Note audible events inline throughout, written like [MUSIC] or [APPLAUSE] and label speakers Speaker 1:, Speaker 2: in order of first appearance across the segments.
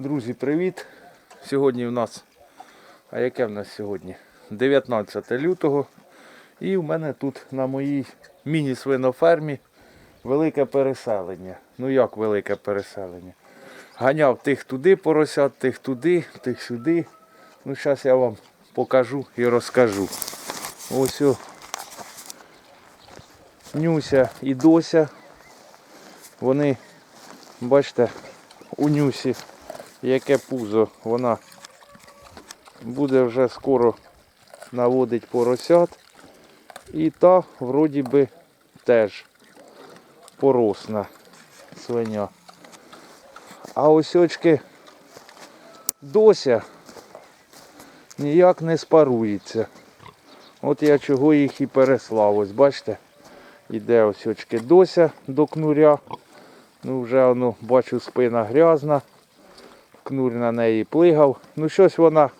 Speaker 1: Друзі, привіт! Сьогодні в нас, а яке в нас сьогодні? 19 лютого. І в мене тут на моїй міні-свинофермі велике переселення. Ну як велике переселення? Ганяв тих туди поросят, тих туди, тих сюди. Ну зараз я вам покажу і розкажу. Ось о. Нюся і Дося. Вони, бачите, у Нюсі яке пузо, вона буде вже скоро наводить поросят. І та вроді би теж поросна свиня. А ось Дося ніяк не спарується. От я чого їх і переслав. Ось бачите, іде ось Дося до кнуря. Ну вже воно, бачу, спина грязна. Кнур на неї плигав. Ну щось вона,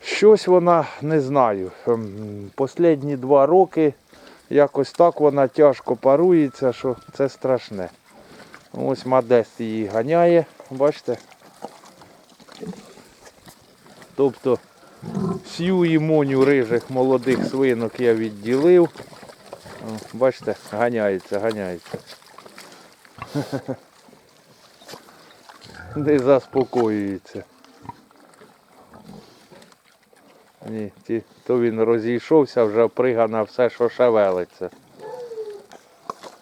Speaker 1: щось вона не знаю. Ем, два роки якось так вона тяжко парується, що це страшне. Ось Модест її ганяє, бачите. Тобто сю і моню рижих молодих свинок я відділив. Бачите, ганяється, ганяється. [LAUGHS] Не заспокоюється. Ні, ті, то він розійшовся, вже прига на все, що шевелиться.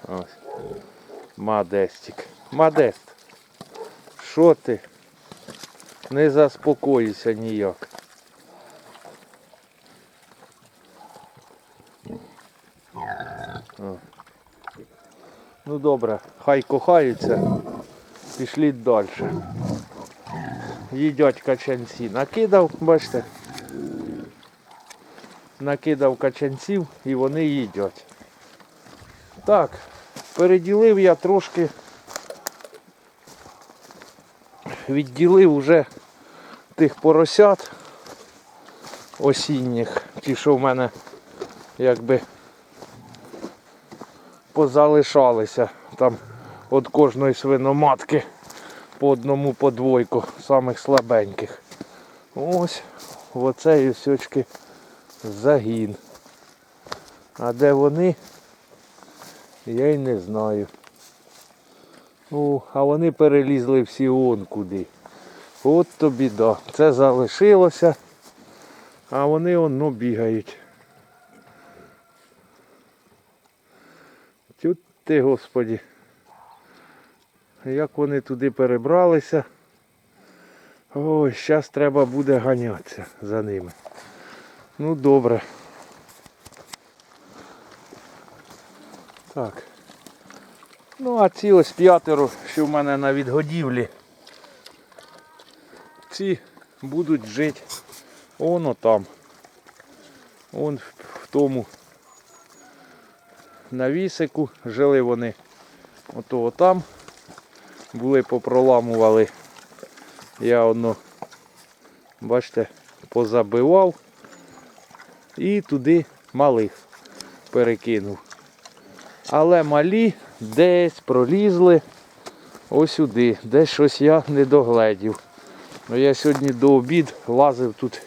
Speaker 1: Ось. Мадестик. Мадест. Що ти? Не заспокоїся ніяк. Ну добре, хай кохаються. Пішліть далі. Їдять качанці. Накидав, бачите? Накидав качанців і вони їдять. Так, переділив я трошки. Відділив уже тих поросят осінніх, ті, що в мене якби позалишалися там від кожної свиноматки по одному по двойку, самих слабеньких. Ось в оцей ось загін. А де вони? Я й не знаю. О, а вони перелізли всі он куди. От то біда. Це залишилося, а вони воно бігають. Тют ти, господі. Як вони туди перебралися. Ой, зараз треба буде ганятися за ними. Ну добре. Так. Ну а ці ось п'ятеро, що в мене на відгодівлі. Ці будуть жити воно там. Он в в тому навісику жили вони ото там. Були попроламували. Я одно, бачите, позабивав і туди малих перекинув. Але малі десь пролізли ось сюди, десь щось я не догледів. Ну, я сьогодні до обід лазив тут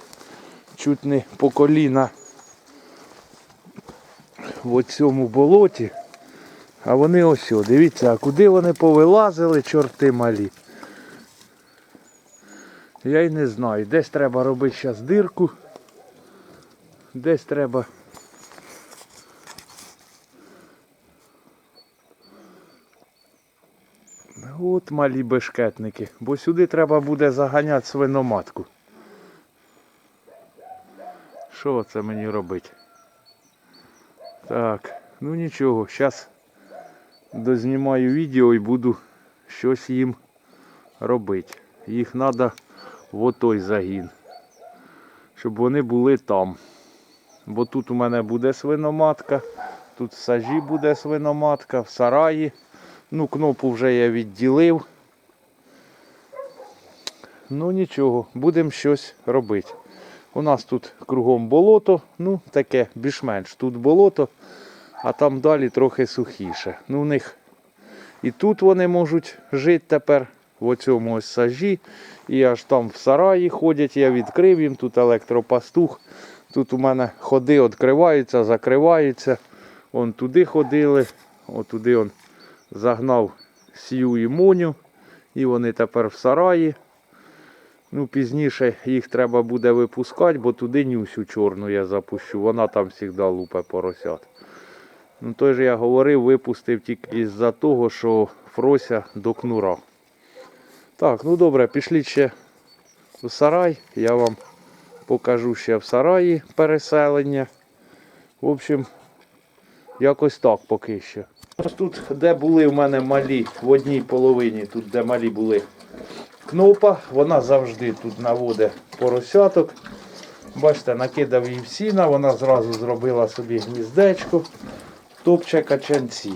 Speaker 1: чуть не по коліна в цьому болоті. А вони ось, о, дивіться, а куди вони повилазили, чорти малі. Я й не знаю. Десь треба робити зараз дирку. Десь треба. От малі бешкетники. Бо сюди треба буде заганяти свиноматку. Що це мені робити? Так, ну нічого, зараз дознімаю відео і буду щось їм робити. Їх треба в отой загін. Щоб вони були там. Бо тут у мене буде свиноматка, тут в сажі буде свиноматка, в сараї. Ну, кнопу вже я відділив. Ну нічого, будемо щось робити. У нас тут кругом болото, ну таке більш-менш. Тут болото, а там далі трохи сухіше. Ну, в них і тут вони можуть жити тепер, в оцьому ось сажі. І аж там в сараї ходять, я відкрив їм, тут електропастух. Тут у мене ходи відкриваються, закриваються. Он туди ходили, отуди он загнав сію і моню. І вони тепер в сараї. Ну, пізніше їх треба буде випускати, бо туди нюсю чорну я запущу. Вона там завжди лупе поросят. Ну, той же я говорив, випустив тільки із-за того, що Фрося до кнура. Так, ну добре, пішли ще в сарай. Я вам покажу ще в сараї переселення. В общем, якось так поки що. Тут, де були в мене малі, в одній половині, тут де малі були кнопа, вона завжди тут наводить поросяток. Бачите, накидав їй сіна, вона зразу зробила собі гніздечко, топче качанці.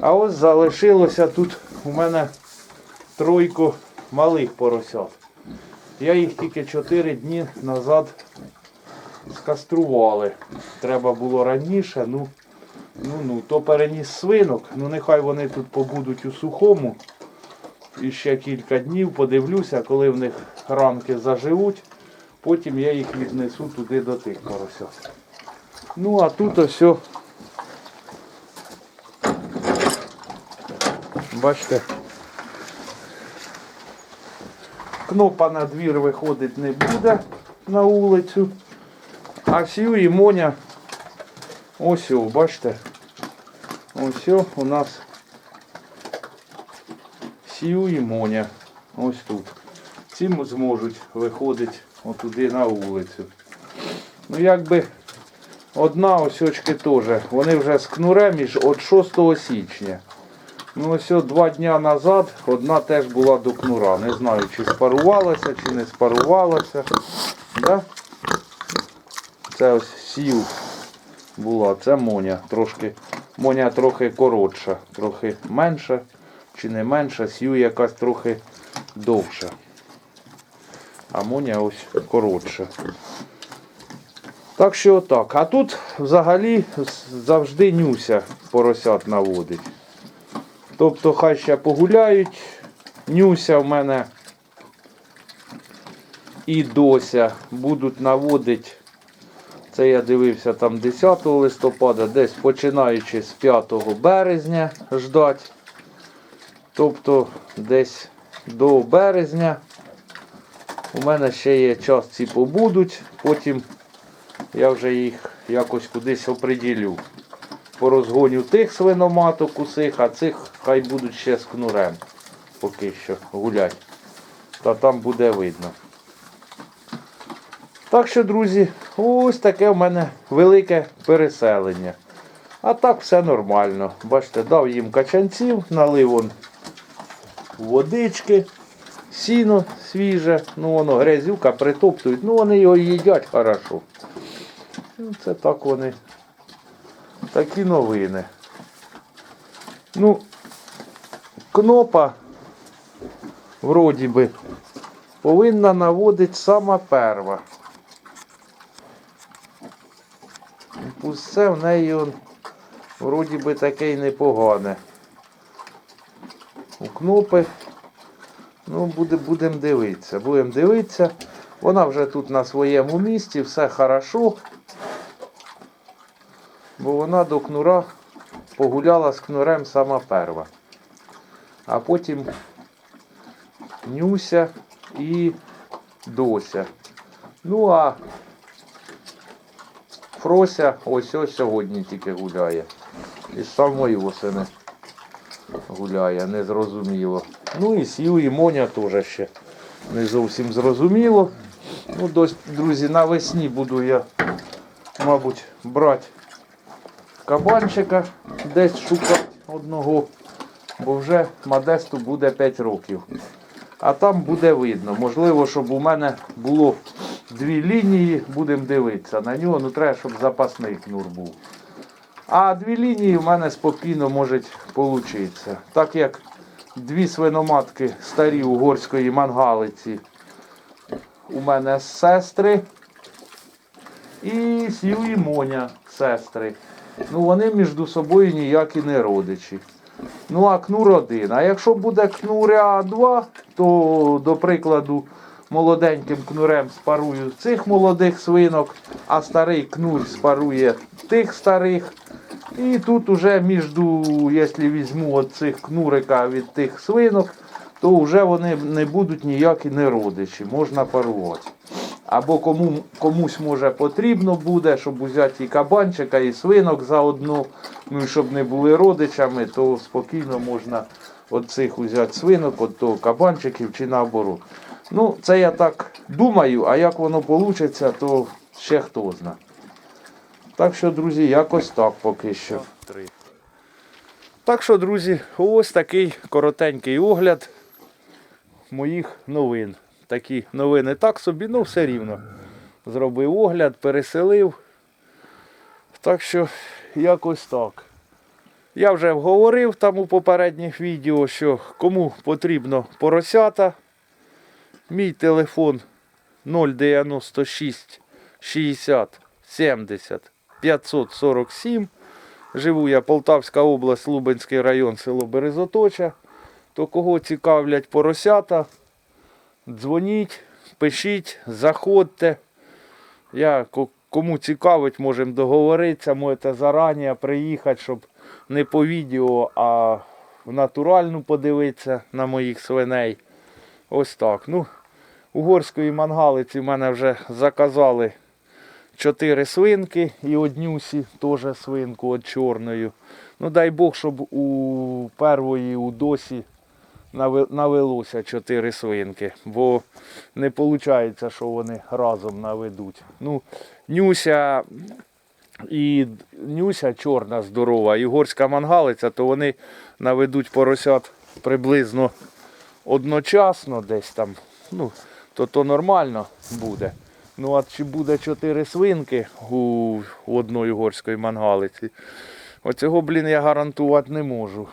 Speaker 1: А ось залишилося тут у мене тройку малих поросят. Я їх тільки 4 дні назад скастрували. Треба було раніше, ну, ну, ну, то переніс свинок, ну нехай вони тут побудуть у сухому. І ще кілька днів подивлюся, коли в них ранки заживуть, потім я їх віднесу туди до тих поросят. Ну а тут ось. Бачите, кнопа на двір виходить не буде на вулицю. А сю і Моня ось, о, бачите, ось о, у нас Сію і Моня. Ось тут. Ці зможуть виходити отуди на вулицю. Ну якби одна осьочки теж. Вони вже з кнурем від 6 січня. Ну ось два дня назад одна теж була до кнура. Не знаю, чи спарувалася, чи не спарувалася. Да? Це ось сів була, це Моня. Трошки, Моня трохи коротша, трохи менша чи не менша, сью якась трохи довша. А Моня ось коротша. Так що отак. А тут взагалі завжди нюся поросят наводить. Тобто хай ще погуляють. Нюся в мене і дося будуть наводити. Це я дивився там 10 листопада, десь починаючи з 5 березня ждать. Тобто десь до березня у мене ще є час ці побудуть, потім я вже їх якось кудись оприділю. По розгоню тих свиноматок усіх, а цих хай будуть ще з кнурем поки що гулять. Та там буде видно. Так що, друзі, ось таке в мене велике переселення. А так все нормально. Бачите, дав їм качанців, налив он водички, сіно свіже, ну воно грязюка притоптують, ну вони його їдять хорошо. Ну, Це так вони. Такі новини. Ну, кнопа, вроді би, повинна наводити сама перва. Пусте в неї он, вроді би таке й непогане. У кнопи. Ну, буде, будемо дивитися. Будемо дивитися. Вона вже тут на своєму місці, все хорошо. Бо вона до кнура погуляла з кнурем сама перва. А потім Нюся і Дося. Ну а Фрося ось ось сьогодні тільки гуляє. Із самої осени гуляє, незрозуміло. Ну і сів, і Моня теж ще не зовсім зрозуміло. Ну, дось, друзі, навесні буду я, мабуть, брати кабанчика, десь шукати одного, бо вже Модесту буде 5 років. А там буде видно. Можливо, щоб у мене було дві лінії, будемо дивитися на нього. Ну треба, щоб запасний кнур був. А дві лінії в мене спокійно можуть получитися. Так як дві свиноматки старі угорської мангалиці у мене сестри і Сів і Моня сестри. Ну вони між собою ніякі не родичі. Ну а кнур один. А якщо буде кнуря 2, то, до прикладу, молоденьким кнурем спарую цих молодих свинок, а старий кнур спарує тих старих. І тут уже між, якщо візьму от цих кнурика від тих свинок, то вже вони не будуть ніякі не родичі, можна парувати. Або кому, комусь може потрібно буде, щоб взяти і кабанчика, і свинок заодно, ну і щоб не були родичами, то спокійно можна от цих взяти свинок, от того кабанчиків чи наоборот. Ну, це я так думаю, а як воно вийде, то ще хто знає. Так що, друзі, якось так поки що. Так що, друзі, ось такий коротенький огляд моїх новин. Такі новини так собі, ну все рівно. Зробив огляд, переселив. Так що якось так. Я вже говорив там у попередніх відео, що кому потрібно поросята. Мій телефон 096 60 70 547. Живу я Полтавська область, Лубенський район, село Березоточа. То кого цікавлять поросята, дзвоніть, пишіть, заходьте. Я кому цікавить, можемо договоритися, можете зарані приїхати, щоб не по відео, а в натуральну подивитися на моїх свиней. Ось так. Ну, угорської мангалиці в мене вже заказали чотири свинки і однюсі теж свинку от чорною. Ну дай Бог, щоб у первої у досі навелося чотири свинки, бо не виходить, що вони разом наведуть. Ну, Нюся і Нюся чорна здорова, і горська мангалиця, то вони наведуть поросят приблизно одночасно десь там. Ну, то то нормально буде. Ну а чи буде чотири свинки у, одної горської мангалиці? Оцього, блін, я гарантувати не можу.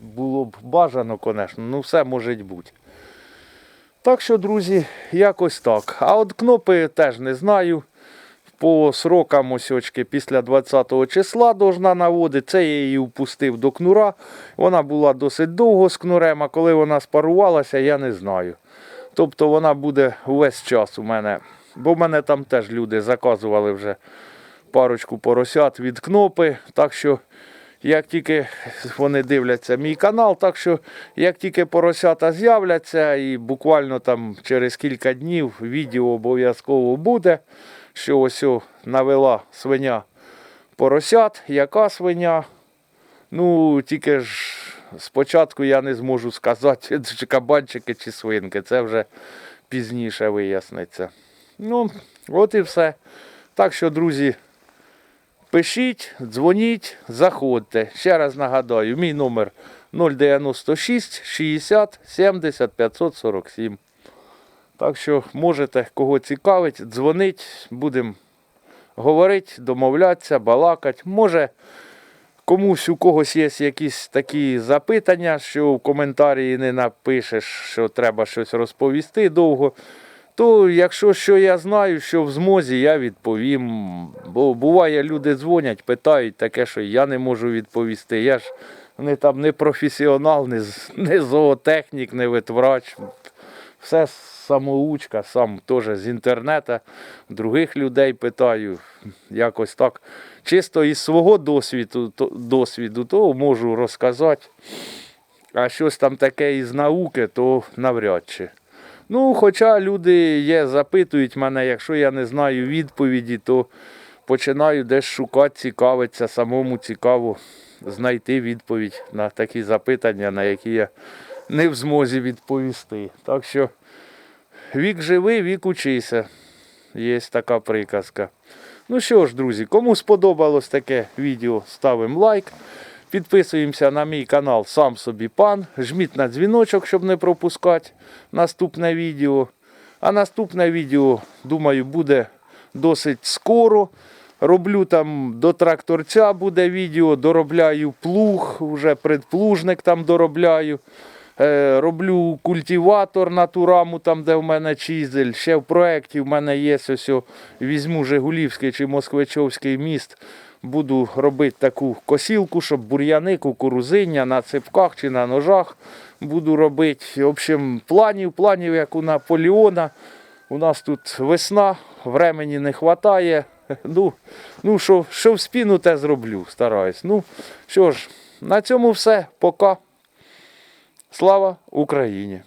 Speaker 1: Було б бажано, звісно, ну все може бути. Так що, друзі, якось так. А от кнопи теж не знаю. По срокам ось очки після 20 числа должна наводити. Це я її впустив до кнура. Вона була досить довго з кнурем, а коли вона спарувалася, я не знаю. Тобто вона буде увесь час у мене. Бо в мене там теж люди заказували вже парочку поросят від кнопи. Так що, як тільки вони дивляться мій канал, так що як тільки поросята з'являться, і буквально там через кілька днів відео обов'язково буде, що ось навела свиня поросят, яка свиня. Ну, тільки ж спочатку я не зможу сказати, [LAUGHS] чи кабанчики, чи свинки. Це вже пізніше виясниться. Ну, от і все. Так що, друзі, пишіть, дзвоніть, заходьте. Ще раз нагадаю, мій номер 096 60 70 547. Так що можете, кого цікавить, дзвонить, будемо говорити, домовлятися, балакати. Може, комусь у когось є якісь такі запитання, що в коментарі не напишеш, що треба щось розповісти довго. То якщо що я знаю, що в змозі, я відповім. Бо буває, люди дзвонять, питають таке, що я не можу відповісти. Я ж не там не професіонал, не, не зоотехнік, не ветврач. Все самоучка, сам теж з інтернету, других людей питаю. Якось так. Чисто із свого досвіду, то, досвіду, то можу розказати. А щось там таке із науки, то навряд чи. Ну, хоча люди є, запитують мене, якщо я не знаю відповіді, то починаю десь шукати, цікавитися, самому цікаво знайти відповідь на такі запитання, на які я не в змозі відповісти. Так що вік живий, вік учися. Є така приказка. Ну що ж, друзі, кому сподобалось таке відео, ставимо лайк. Підписуємося на мій канал Сам собі пан. Жміть на дзвіночок, щоб не пропускати наступне відео. А наступне відео, думаю, буде досить скоро. Роблю там до тракторця буде відео, доробляю плуг, вже предплужник там доробляю. Е, роблю культиватор на ту раму, там, де в мене чизель. Ще в проєкті в мене є ось, о, візьму Жигулівський чи Москвичовський міст. Буду робити таку косілку, щоб бур'яни, кукурузиння на ципках чи на ножах буду робити. В общем, планів, планів, як у Наполеона. У нас тут весна, времени не вистачає. [LAUGHS] Ну, ну що, що в спіну, те зроблю, стараюсь. Ну, що ж, на цьому все. Пока. Слава Україні!